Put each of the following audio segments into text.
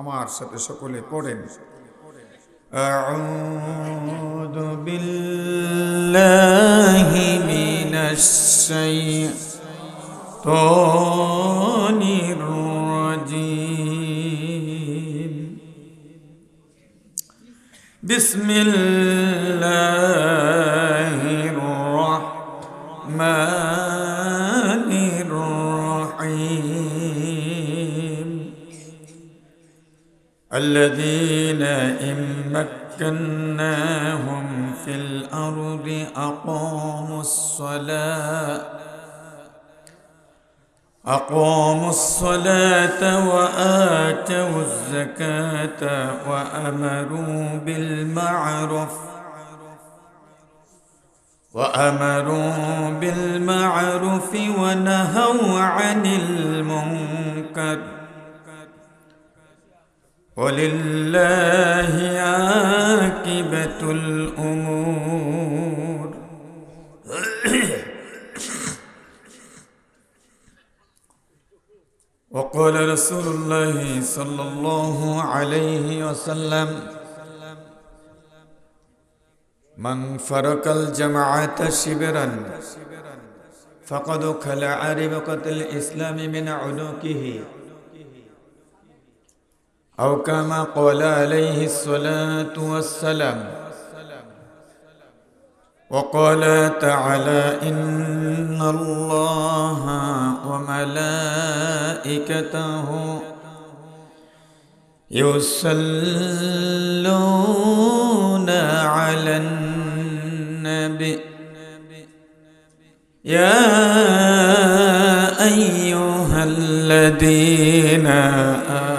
আমার সাথে সকলে পড়েন أعوذ بالله من الشيطان الرجيم بسم الله الذين إن مكناهم في الأرض أقاموا الصلاة أقاموا الصلاة وآتوا الزكاة وأمروا بالمعروف وأمروا بالمعروف ونهوا عن المنكر. ولله عاقبة الأمور وقال رسول الله صلى الله عليه وسلم من فرق الجماعة شبرا فقد خلع ربقة الإسلام من عنقه أو كما قال عليه الصلاة والسلام. وقال تعالى إن الله وملائكته يصلون على النبي. يا أيها الذين آمنوا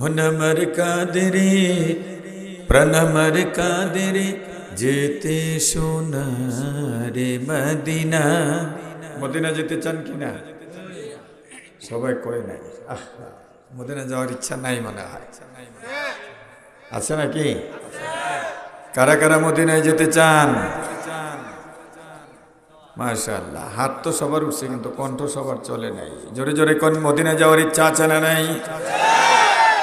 মনমর কাদরে প্রণমর কাদরে যেতে সোনারে মদিনা মদিনা যেতে চান কিনা সবাই কয় নাই মদিনা যাওয়ার ইচ্ছা নাই মনে হয় আছে নাকি কারা কারা মদিনায় যেতে চান মাশাল্লাহ হাত তো সবার উঠছে কিন্তু কণ্ঠ সবার চলে নাই জোরে জোরে কোন মদিনা যাওয়ার ইচ্ছা আছে না নাই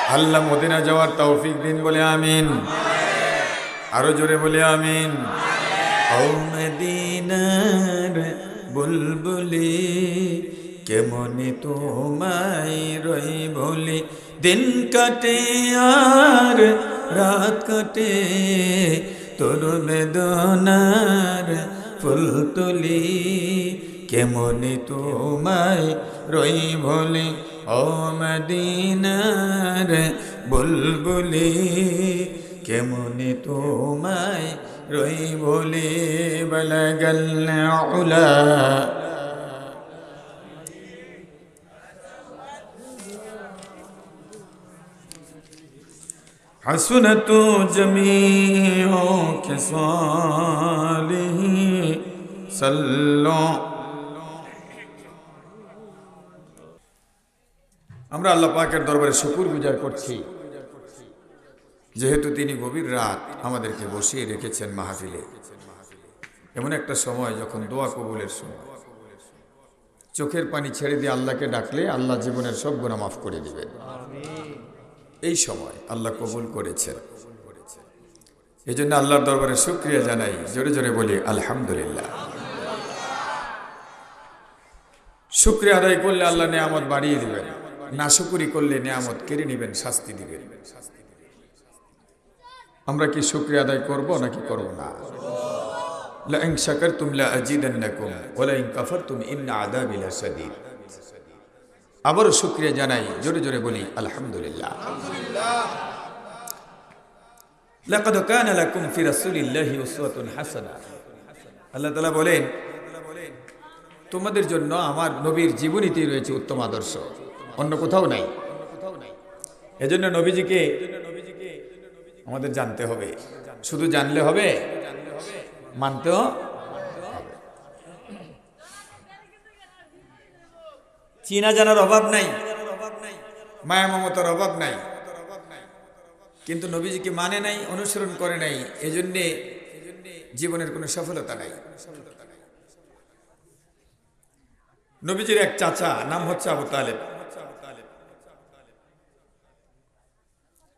আল্লাহ মদিনা যাওয়ার তৌফিক দিন বলে আমিন। আরও জোরে বলে আমিন। মদিনার বুলবুলি, কেমনি তোমায় রই বলি? দিন কাটে আর রাত কাটে, তোর বেদনার ফুল তুলি, কেমনি তোমায় রই বলি? ও মদিনার বুলবুলি কেমনি তোমায় রই বলি বলগল উলা حسنت جميع خصاله صلوا আমরা আল্লাহ পাকের দরবারে শুকুর গুজার করছি। যেহেতু তিনি গভীর রাত আমাদেরকে বসিয়ে রেখেছেন মাহফিলে। এমন একটা সময় যখন দোয়া কবুলের সময়। চোখের পানি ছেড়ে দিয়ে আল্লাহকে ডাকলে আল্লাহ জীবনের সব গুণা মাফ করে দেবেন। এই সময় আল্লাহ কবুল করেছেন। এই জন্য আল্লাহর দরবারে শুক্রিয়া জানাই, জোরে জোরে বলি, আলহামদুলিল্লাহ। শুক্রিয়া আদায় করলে আল্লাহ নিয়ামত বাড়িয়ে দিবেন। না শুকুরি করলে নিয়ামত কেড়ে নিবেন শাস্তি দিবেন আমরা কি শুক্রিয়া আদায় করব নাকি করব না لئن شكرتم لأزيدنكم ولئن كفرتم إن عذابي لشديد আবারও শুক্রিয়া জানাই জোরে জোরে বলি আলহামদুলিল্লাহ لقد كان لكم في رسول الله أسوة حسنة আল্লাহ তাআলা বলেন তোমাদের জন্য আমার নবীর জীবনীতে রয়েছে উত্তম আদর্শ অন্য কোথাও নাই। এজন্য নবীজিকে আমাদের জানতে হবে। শুধু জানলে হবে মানতেও। চিনা জানার অভাব নাই, মায়া মমতার অভাব নাই। কিন্তু নবীজিকে মানে নাই, অনুসরণ করে নাই, এজন্যে জীবনের কোনো সফলতা নাই। নবীজির এক চাচা, নাম হচ্ছে আবু তালেব।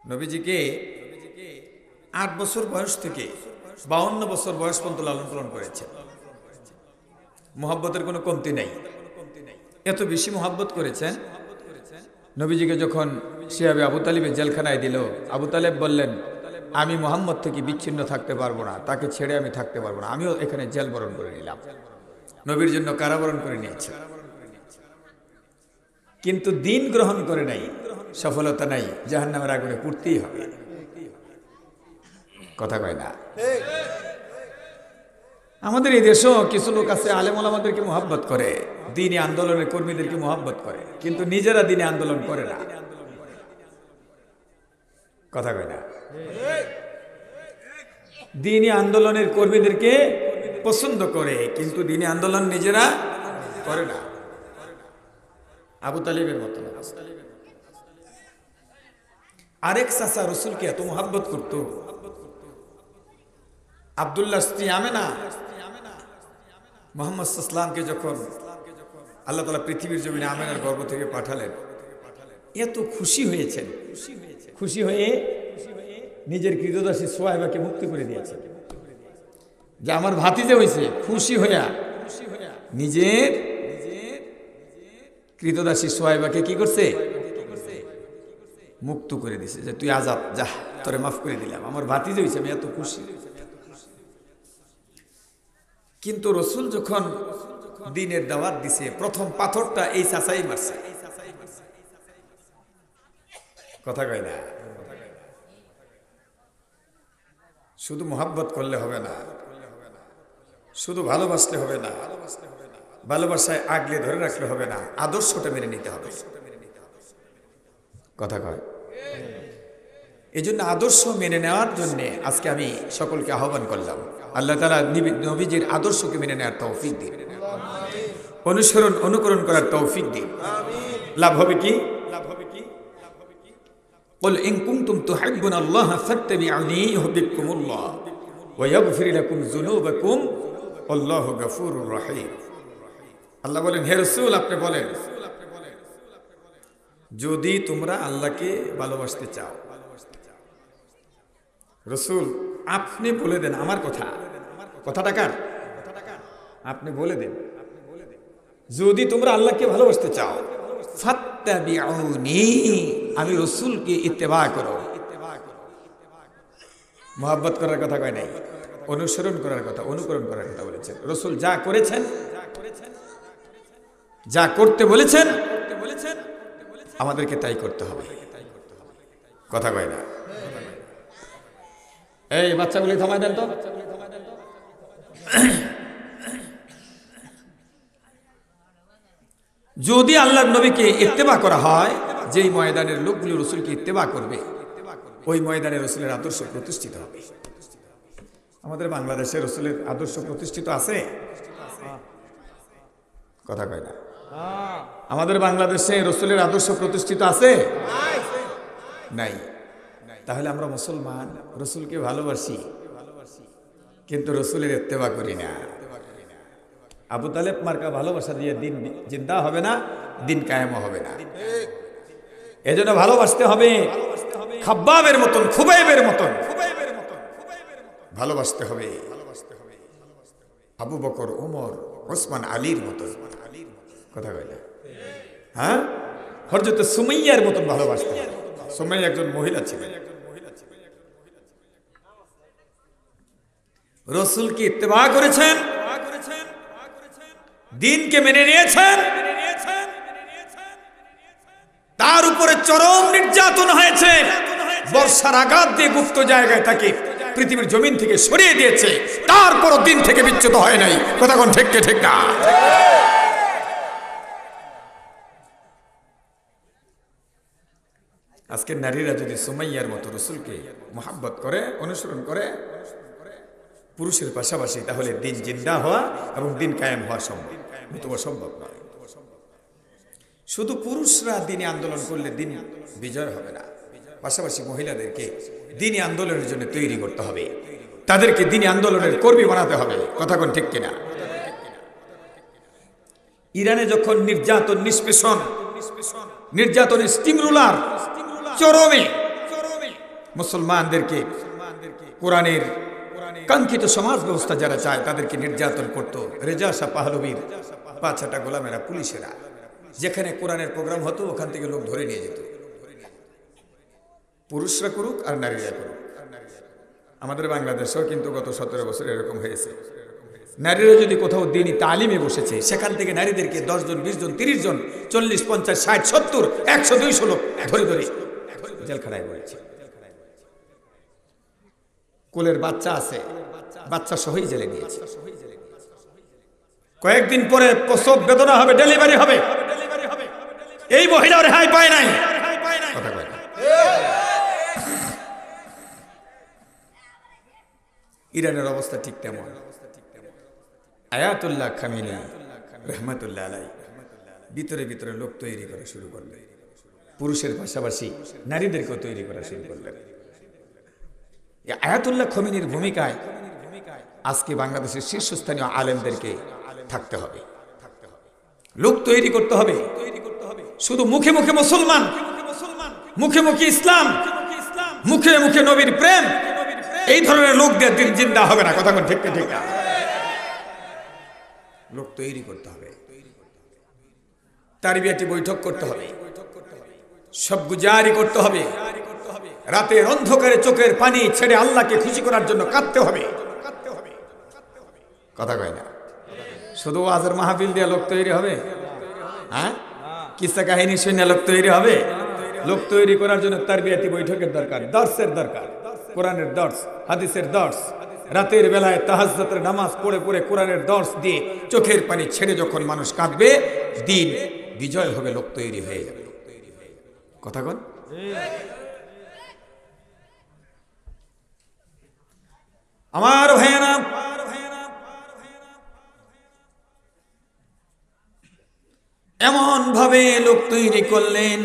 নবীজিকে আট বছর বয়স থেকে বাউন্ন বছর বয়স পর্যন্ত লালন পালন করেছে। মোহাব্বতের কোনো কমতি নেই। এত বেশি মোহাব্বত করেছেন। নবীজিকে যখন শিয়াবে আবু তালিবের জেলখানায় দিল, আবু তালেব বললেন, আমি মোহাম্মদ থেকে বিচ্ছিন্ন থাকতে পারব না, তাকে ছেড়ে আমি থাকতে পারব না, আমিও এখানে জেল বরণ করে নিলাম। নবীর জন্য কারাবরণ করে নিয়েছে। কিন্তু দিন গ্রহণ করে নাই। সফলতা নাই জাহান নামের আগুনে পুড়তেই হবে। কথা কয় না? আমাদের এই দেশেও কিছু লোক আছে আলেমল আমাদেরকে মোহাব্বত করে, দিনী আন্দোলনের কর্মীদেরকে মোহাব্বত করে, কিন্তু নিজেরা দিনে আন্দোলন করে না। কথা কয় না? দিনী আন্দোলনের কর্মীদেরকে পছন্দ করে, কিন্তু দিনে আন্দোলন নিজেরা করে না। আবু তালিবের মতো। আরেক চাচা রসুলকে এত মোহাব্বত করত। আবদুল্লাহ স্ত্রী মোহাম্মদ ইসলামকে যখন আল্লাহ তালা পৃথিবীর জমিনে আমেনার গর্ভ থেকে পাঠালেন, এত খুশি হয়েছেন। খুশি হয়ে নিজের কৃতদাসী সোয়াইবাকে মুক্তি করে দিয়েছে যে আমার ভাতিজে হয়েছে, খুশি হইয়া নিজের কৃতদাসী সোয়াইবাকে কি করছে? মুক্ত করে দিছে যে তুই আজাদ, যা, তোরে মাফ করে দিলাম। আমার ভাতিজে হয়েছে আমি এত খুশি। কিন্তু রসুল যখন দিনের দাওয়াত দিছে, প্রথম পাথরটা এই চাচাই মারছে। কথা কয় না? শুধু মোহাব্বত করলে হবে না। শুধু ভালোবাসলে হবে না। ভালোবাসায় আগলে ধরে রাখলে হবে না। আদর্শটা মেনে নিতে হবে। কথা কয় এই জন্য আদর্শ মেনে নেওয়ার জন্য আজকে আমি সকলকে আহ্বান করলাম আল্লাহ তালা নবীজির আদর্শকে মেনে নেওয়ার তৌফিক দিন অনুসরণ অনুকরণ করার তৌফিক দিন লাভ হবে কি লাভ হবে কি قل إن كنتم تحبون الله فاتبعوني يحببكم الله ويغفر لكم ذنوبكم والله غفور رحيم আল্লাহ বলেন হে রসুল আপনি বলেন যদি তোমরা আল্লাহকে ভালোবাসতে চাও। রসুল, আপনি বলে দেন আমার কথা। কথাটা কার? আপনি বলে দেন। যদি তোমরা আল্লাহকে ভালোবাসতে চাও আমি রসুলকে ইত্তেবা করো। মোহাব্বত করার কথা কয় নাই? অনুসরণ করার কথা, অনুকরণ করার কথা বলেছেন। রসুল যা করেছেন, যা করতে বলেছেন আমাদেরকে তাই করতে হবে। কথা কয় না? এই বাচ্চাগুলি থামায় দেন তো। যদি আল্লাহর নবীকে ইত্তেবা করা হয়, যেই ময়দানের লোকগুলি রসুলকে ইত্তেবা করবে, ওই ময়দানে রসুলের আদর্শ প্রতিষ্ঠিত হবে। আমাদের বাংলাদেশে রসুলের আদর্শ প্রতিষ্ঠিত আছে? কথা কয় না? আমাদের বাংলাদেশে রসুলের আদর্শ প্রতিষ্ঠিত আছে? নাই। তাহলে আমরা মুসলমান, রসুলকে ভালোবাসি, কিন্তু রসুলের এত্তেবা করি না। আবু তালেব মার্কা ভালোবাসা দিয়ে দিন জিন্দা হবে না, দিন কায়েমও হবে না। এজন্য ভালোবাসতে হবে খাব্বাবের মতন, খুবাইবের মতন। ভালোবাসতে হবে। আবু বকর ওমর ওসমান আলীর মতন। কথা কইলে। হ্যাঁ? হরজতে সুমাইয়ার মতন ভালোবাসতে সুমাইয়া একজন মহিলা ছিলেন। রসুলকে ইত্তেবা করেছেন? দিনকে মেনে নিয়েছেন? তার উপরে চরম নির্যাতন হয়েছে। বর্ষার আঘাত দিয়ে গুপ্ত জায়গায় তাকে পৃথিবীর জমিন থেকে সরিয়ে দিয়েছে। তারপরও দিন থেকে বিচ্যুত হয় নাই। কথা কোন ঠিক ঠিক আজকে নারীরা যদি সুমাইয়ার মতো রসুলকে মোহাব্বত করে, অনুসরণ করে, পুরুষের পাশাপাশি তাহলে দিন জিন্দা হওয়া এবং দিন কায়েম হওয়া সম্ভব। নতুবা সম্ভব নয়। শুধু পুরুষরা দিনে আন্দোলন করলে দিন বিজয় হবে না। পাশাপাশি মহিলাদেরকে দিনে আন্দোলনের জন্য তৈরি করতে হবে। তাদেরকে দিনে আন্দোলনের কর্মী বানাতে হবে। কথা কোন ঠিক কিনা? ইরানে যখন নির্যাতন, নিষ্পেষণ, নির্যাতনের স্টিম রুলার চরমে মুসলমানদেরকে কোরআনের কাঙ্ক্ষিত সমাজ ব্যবস্থা যারা চায় তাদেরকে নির্যাতন করত। রেজা শাহ পাহলবীর পাঁচটা গোলামেরা, পুলিশেরা। যেখানে কোরআনের প্রোগ্রাম হতো, ওখান থেকে লোক ধরে নিয়ে যেত। পুরুষরা করুক আর নারীরা করুক। আমাদের বাংলাদেশেও কিন্তু গত সতেরো বছর এরকম হয়েছে। নারীরা যদি কোথাও দিনই তালিমে বসেছে, সেখান থেকে নারীদেরকে দশ জন, বিশ জন, তিরিশ জন, চল্লিশ, পঞ্চাশ, ষাট, সত্তর, একশো, দুইশো লোক ধরে ধরে জেলখানায় বলেছে। কোলের বাচ্চা আছে, বাচ্চা সহই জেলে নিয়েছে। কয়েকদিন পরে প্রসব বেদনা হবে, ডেলিভারি হবে। এই মহিলা রেহাই পায় নাই। ইরানের অবস্থা ঠিক তেমন। আয়াতুল্লাহ খামিনি রহমতুল্লাহ আলাই ভিতরে ভিতরে লোক তৈরি করা শুরু করলেন পুরুষের পাশাপাশি নারীদেরকেও তৈরি করা শুরু করলেন। আয়াতুল্লাহ খমিনীর ভূমিকায় আজকে বাংলাদেশের শীর্ষস্থানীয় আলেমদেরকে থাকতে হবে। লোক তৈরি করতে হবে। শুধু মুখে মুখে মুসলমান, মুখে মুখে ইসলাম, মুখে মুখে নবীর প্রেম, এই ধরনের লোকদের দিন জিন্দা হবে না, কথা ঠিক ঠিক লোক তৈরি করতে হবে। তার বিয়াটি বৈঠক করতে হবে। সব গুজারি করতে হবে। রাতের অন্ধকারে চোখের পানি ছেড়ে আল্লাহকে খুশি করার জন্য কাঁদতে হবে। কথা কয় না। শুধু আজের মাহফিল দিয়ে লোক তৈরি হবে? হ্যাঁ? কিসা কাহিনী শুনে লোক তৈরি হবে? লোক তৈরি করার জন্য তার বিয়াতি বৈঠকের দরকার, দর্শের দরকার, কোরআনের দর্শ, হাদিসের দর্শ। রাতের বেলায় তাহাজ্জতের নামাজ পড়ে পড়ে কোরআনের দর্শ দিয়ে চোখের পানি ছেড়ে যখন মানুষ কাঁদবে, দিন বিজয় হবে, লোক তৈরি হয়ে যাবে। কথা কন। আমার ভাইয়ানা এমন ভাবে লোক তৈরি করলেন,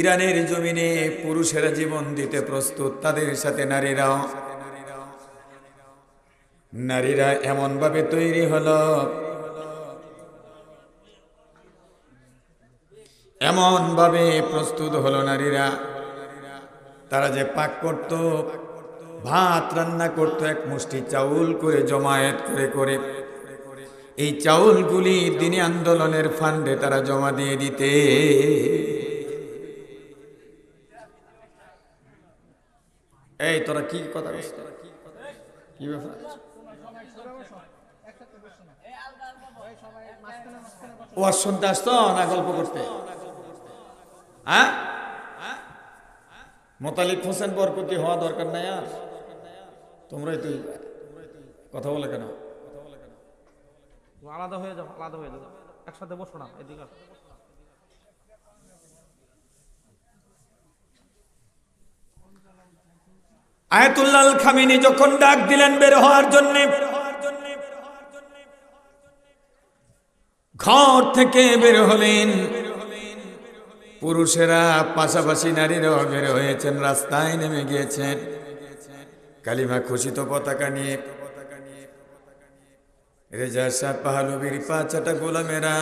ইরানের জমিনে পুরুষেরা জীবন দিতে প্রস্তুত, তাদের সাথে নারীরাও। নারীরা এমন ভাবে তৈরি হলো এমন ভাবে প্রস্তুত হলো নারীরা। তারা যে পাক করত, ভাত রান্না করত, এক মুষ্টি চাউল করে, জমায়েত করে করে। এই চাউলগুলি দিনী আন্দোলনের ফান্ডে তারা জমা দিয়ে দিতে। এই, তোরা কি কথা? কি ব্যাপার? ওয়াজ শুনতে আসতো না গল্প করতে? হ্যাঁ? মোতালিক হোসেন বরকতি হওয়া দরকার নাই আর। তোমরাই তুই কথা বলে কেন? আলাদা হয়ে যাও আলাদা হয়ে যাও। একসাথে বসো না এদিকে। আয়াতুল্লাল খামিনি যখন ডাক দিলেন বের হওয়ার জন্য ঘর থেকে বের হলেন। পুরুষেরা পাশাপাশি নারীরাও বের হয়েছেন, রাস্তায় নেমে গিয়েছেন। কালিমা খুশিত পতাকা নিয়ে। রেজা শাহ পাহালবির পাঁচাটা গোলামেরা।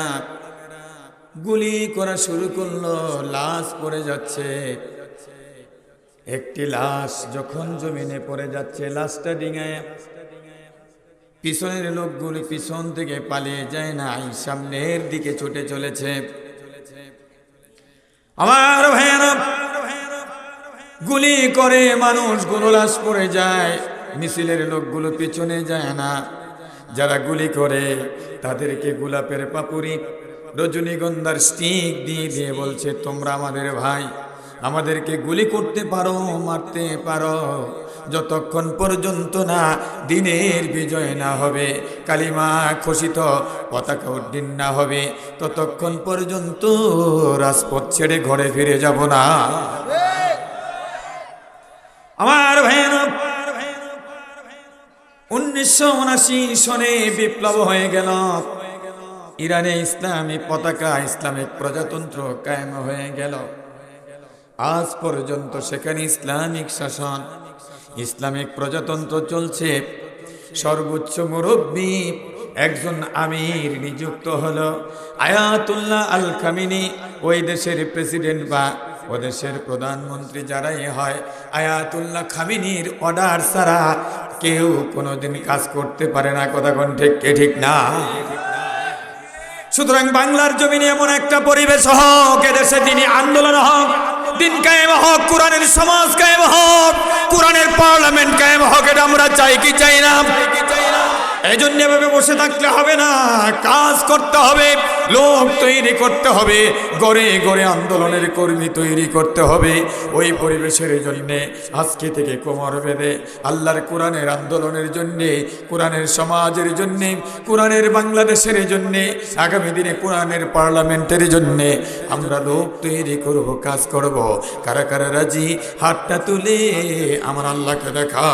গুলি করা শুরু করল, লাশ পড়ে যাচ্ছে। একটি লাশ যখন জমিনে পড়ে যাচ্ছে, লাশটা ডিঙায়। পিছনের লোকগুলি পিছন থেকে পালিয়ে যায় না সামনের দিকে ছুটে চলেছে। আমার ভাইয়ারা গুলি করে মানুষগুলো লাশ পড়ে যায়, মিছিলের লোকগুলো পেছনে যায় না। যারা গুলি করে, তাদেরকে গোলাপের পাপুরি রজনীগন্ধার স্টিক দিয়ে দিয়ে বলছে, তোমরা আমাদের ভাই, আমাদেরকে গুলি করতে পারো, মারতে পারো। যতক্ষণ পর্যন্ত না দিনের বিজয় না হবে, কালিমা খসিত পতাকা উড্ডীন না হবে, ততক্ষণ পর্যন্ত রাজপথ ছেড়ে ঘরে ফিরে যাব না। আমার ভাইয়ের উনিশশো উনাশি সনে বিপ্লব হয়ে গেল। ইরানে ইসলামী পতাকা ইসলামিক প্রজাতন্ত্র কায়েম হয়ে গেল। আজ পর্যন্ত সেখানে ইসলামিক শাসন ইসলামিক প্রজাতন্ত্র চলছে। সর্বোচ্চ মুরব্বী একজন আমির নিযুক্ত হলো আয়াতুল্লাহ আল খামিনি ওই দেশের প্রেসিডেন্ট বা ও দেশের প্রধানমন্ত্রী যারাই হয়, আয়াতুল্লাহ খামিনির অর্ডার ছাড়া কেউ কোনোদিন কাজ করতে পারে না। কোন ঠিক, কে ঠিক না? সুতরাং বাংলার জমিনে এমন একটা পরিবেশ হোক, এদেশে তিনি আন্দোলন হোক দিন কায়েম হোক, কোরআনের সমাজ কায়েম হোক, কোরআনের পার্লামেন্ট কায়েম হোক, এটা আমরা চাই কি চাই না? এই জন্য এভাবে বসে থাকলে হবে না। কাজ করতে হবে, লোক তৈরি করতে হবে, গড়ে গড়ে আন্দোলনের কর্মী তৈরি করতে হবে। ওই পরিবেশের জন্যে, আজকে থেকে কোমর বেঁধে আল্লাহর কোরআনের আন্দোলনের জন্যে, কোরআনের সমাজের জন্যে, কোরআনের বাংলাদেশের জন্যে, আগামী দিনে কোরআনের পার্লামেন্টের জন্যে আমরা লোক তৈরি করব, কাজ করব। কারা কারা রাজি? হাতটা তুলে আমার আল্লাহকে দেখা।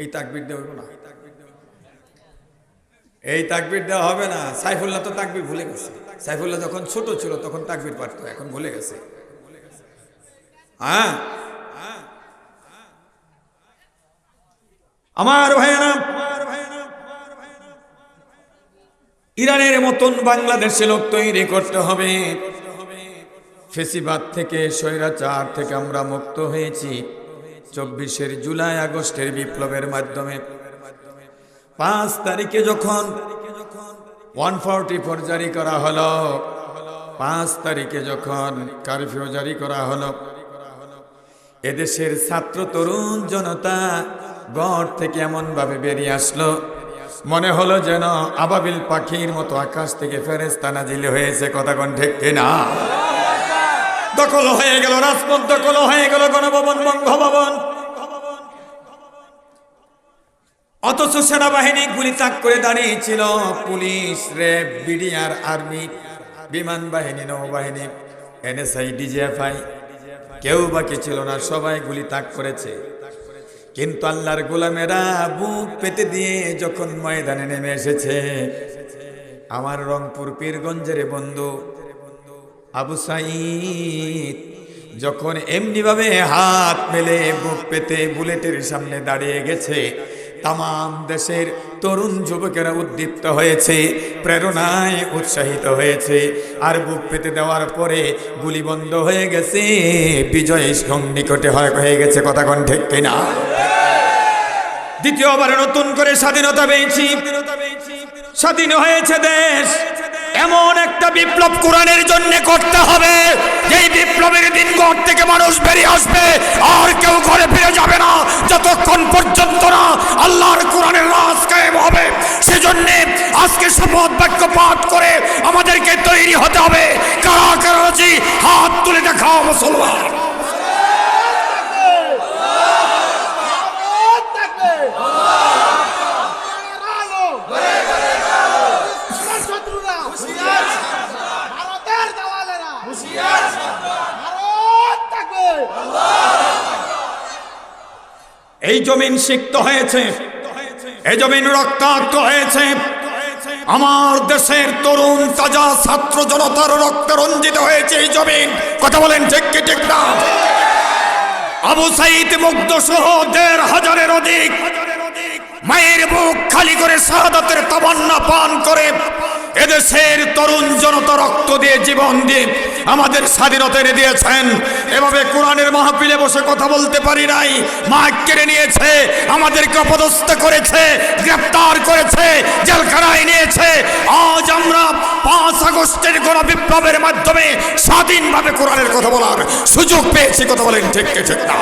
এই তাকবির দেওয়া না। এই তাকবির দেওয়া হবে না। সাইফুল্লাহ তো তাকবির ভুলে গেছে। সাইফুল্লাহ যখন ছোট ছিল তখন তাকবির পারতো, এখন ভুলে গেছে। হ্যাঁ? আমার ভাইয়ানা ইরানের মতন বাংলাদেশে লোক তৈরি করতে হবে। ফেসিবাদ থেকে স্বৈরাচার থেকে আমরা মুক্ত হয়েছি। চব্বিশের জুলাই আগস্টের বিপ্লবের মাধ্যমে। পাঁচ তারিখে যখন ওয়ান ফোরটি ফোর জারি করা হলো, পাঁচ তারিখে যখন কারফিউ জারি করা হলো, এদেশের ছাত্র তরুণ জনতা গড় থেকে এমনভাবে বেরিয়ে আসলো। মনে হলো যেন আবাবিল পাখির মতো আকাশ থেকে ফেরেস্তা নাজিল হয়েছে, কথা কোন ঠিক কিনা? দখল হয়ে গেল, রাজপথ দখল হয়ে গেল গণভবন, বঙ্গভবন। অথচ সেনাবাহিনী গুলি তাক করে দাঁড়িয়েছিল, পুলিশ, র্যাব, বিডিআর, আর্মি, বিমান বাহিনী, নৌবাহিনী, এনএসআই, ডিজিএফআই, কেউ বাকি ছিল না, সবাই গুলি তাক করেছে। কিন্তু আল্লাহর গোলামেরা বুক পেতে দিয়ে যখন ময়দানে নেমে এসেছে, আমার রংপুর পীরগঞ্জের বন্ধু আবু সাইদ যখন এমনিভাবে হাত মেলে বুক পেতে বুলেটের সামনে দাঁড়িয়ে গেছে তাম দেশের তরুণ যুবকেরা উদ্দীপ্ত হয়েছে, প্রেরণায় উৎসাহিত হয়েছে। আর বুক পেতে দেওয়ার পরে গুলি বন্ধ হয়ে গেছে, বিজয় নিকটে হয়- হয়ে গেছে, কথা কোন ঠিক কিনা? দ্বিতীয়বার নতুন করে স্বাধীনতা পেয়েছি। স্বাধীন হয়েছে দেশ। এমন একটা বিপ্লব কোরআনের জন্য করতে হবে। যেই বিপ্লবের দিন ঘর থেকে মানুষ বেরিয়ে আসবে, আর কেউ ঘরে ফিরে যাবে না, যতক্ষণ পর্যন্ত না আল্লাহর কোরআনের রাজ কায়েম হবে। সেজন্য আজকে শপথ বাক্য পাঠ করে আমাদেরকে তৈরি হতে হবে। কারা কারা? হাত তুলে দেখাও মুসলমান। এই জমিন সিক্ত হয়েছে। এই জমিন রক্তাক্ত হয়েছে। আমার দেশের তরুণ, তাজা ছাত্র জনতার রক্তে রঞ্জিত হয়েছে এই জমিন। কথা বলেন ঠিক কি ঠিক না? আবু সাইদ মুগ্ধ সহ দেড় হাজারের অধিক। মায়ের বুক খালি করে শাহাদাতের তামান্না পান করে এদেশের তরুণ জনতা রক্ত দিয়ে জীবন দিয়ে আমাদের স্বাধীনতা এনে দিয়েছেন। এভাবে কোরআনের মাহফিলে বসে কথা বলতে পারি নাই। মাইক কেড়ে নিয়েছে, আমাদেরকে অপদস্থ করেছে, গ্রেপ্তার করেছে, জেলখানায় নিয়েছে। আজ আমরা পাঁচ আগস্টের গণ বিপ্লবের মাধ্যমে স্বাধীনভাবে কোরআনের কথা বলার সুযোগ পেয়েছি। কথা বলেন ঠিক ঠিক না?